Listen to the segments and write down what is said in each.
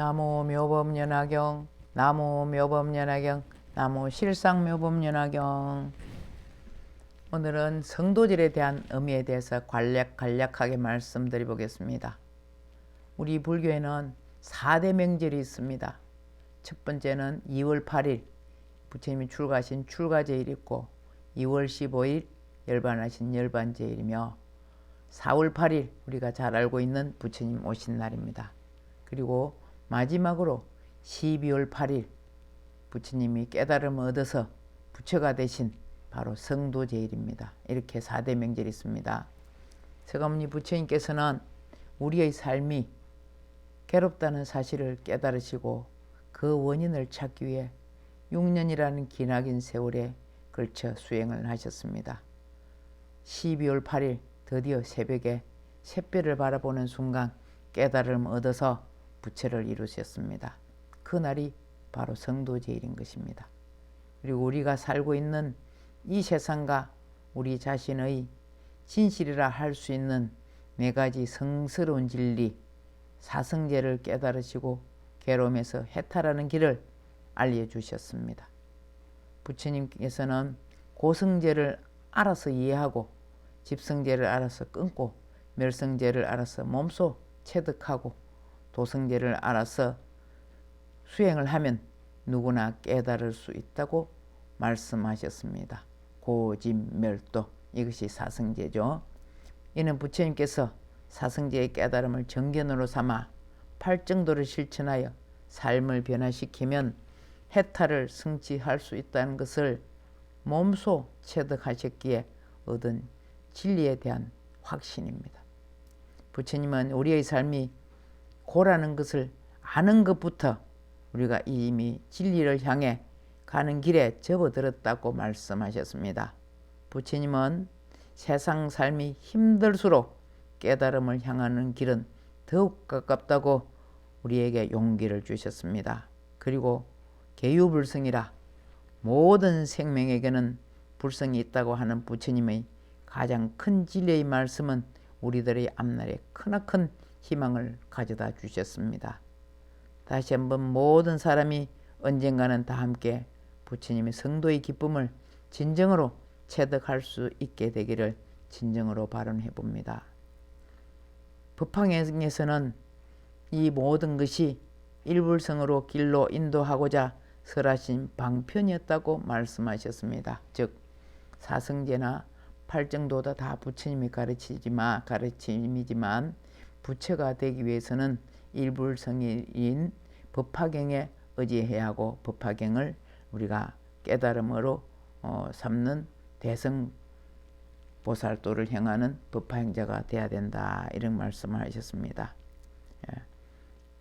나무 묘법연화경 나무 묘법연화경 나무 실상묘법연화경 오늘은 성도질에 대한 의미에 대해서 간략 간략하게 말씀드려 보겠습니다. 우리 불교에는 4대 명절이 있습니다. 첫 번째는 2월 8일 부처님이 출가하신 출가제일 있고 2월 15일 열반하신 열반제일이며 4월 8일 우리가 잘 알고 있는 부처님 오신 날입니다. 그리고 마지막으로 12월 8일 부처님이 깨달음을 얻어서 부처가 되신 바로 성도제일입니다. 이렇게 4대 명절이 있습니다. 서가모니 부처님께서는 우리의 삶이 괴롭다는 사실을 깨달으시고 그 원인을 찾기 위해 6년이라는 기나긴 세월에 걸쳐 수행을 하셨습니다. 12월 8일 드디어 새벽에 샛별을 바라보는 순간 깨달음 얻어서 부처를 이루셨습니다. 그 날이 바로 성도제일인 것입니다. 그리고 우리가 살고 있는 이 세상과 우리 자신의 진실이라 할 수 있는 네 가지 성스러운 진리, 사성제를 깨달으시고 괴로움에서 해탈하는 길을 알려주셨습니다. 부처님께서는 고성제를 알아서 이해하고 집성제를 알아서 끊고 멸성제를 알아서 몸소 체득하고 도성제를 알아서 수행을 하면 누구나 깨달을 수 있다고 말씀하셨습니다. 고집멸도 이것이 사성제죠. 이는 부처님께서 사성제의 깨달음을 정견으로 삼아 팔정도를 실천하여 삶을 변화시키면 해탈을 성취할 수 있다는 것을 몸소 체득하셨기에 얻은 진리에 대한 확신입니다. 부처님은 우리의 삶이 고라는 것을 아는 것부터 우리가 이미 진리를 향해 가는 길에 접어들었다고 말씀하셨습니다. 부처님은 세상 삶이 힘들수록 깨달음을 향하는 길은 더욱 가깝다고 우리에게 용기를 주셨습니다. 그리고 개유불성이라 모든 생명에게는 불성이 있다고 하는 부처님의 가장 큰 진리의 말씀은 우리들의 앞날에 크나큰 희망을 가져다 주셨습니다. 다시 한번 모든 사람이 언젠가는 다 함께 부처님의 성도의 기쁨을 진정으로 체득할 수 있게 되기를 진정으로 발언해 봅니다. 법황에서는 이 모든 것이 일불성으로 길로 인도하고자 설하신 방편이었다고 말씀하셨습니다. 즉 사성제나 팔정도다 다 부처님이 가르치지만 가르침이지만 부처가 되기 위해서는 일불성인 법화경에 의지해야 하고 법화경을 우리가 깨달음으로 어, 삼는 대성 보살도를 향하는 법화행자가 돼야 된다 이런 말씀을 하셨습니다. 예.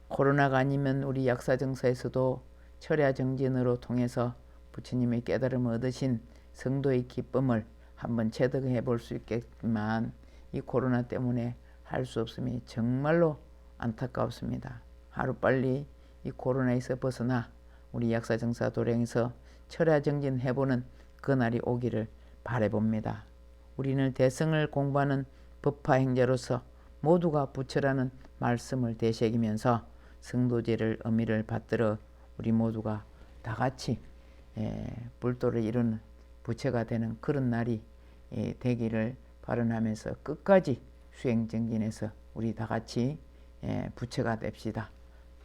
코로나가 아니면 우리 약사정사에서도 철야 정진으로 통해서 부처님의 깨달음을 얻으신 성도의 기쁨을 한번 체득해 볼 수 있겠지만 이 코로나 때문에 할 수 없음이 정말로 안타깝습니다. 하루빨리 이 코로나에서 벗어나 우리 약사정사 도량에서 철야 정진 해보는 그날이 오기를 바래봅니다. 우리는 대성을 공부하는 법화행자로서 모두가 부처라는 말씀을 되새기면서 성도제를 의미를 받들어 우리 모두가 다 같이 예, 불도를 이루는 부처가 되는 그런 날이 예, 되기를 발언하면서 끝까지 수행정진에서 우리 다 같이 예, 부처가 됩시다.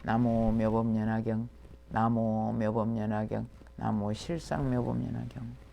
나무 묘법연화경 나무 묘법연화경 나무 실상묘법연화경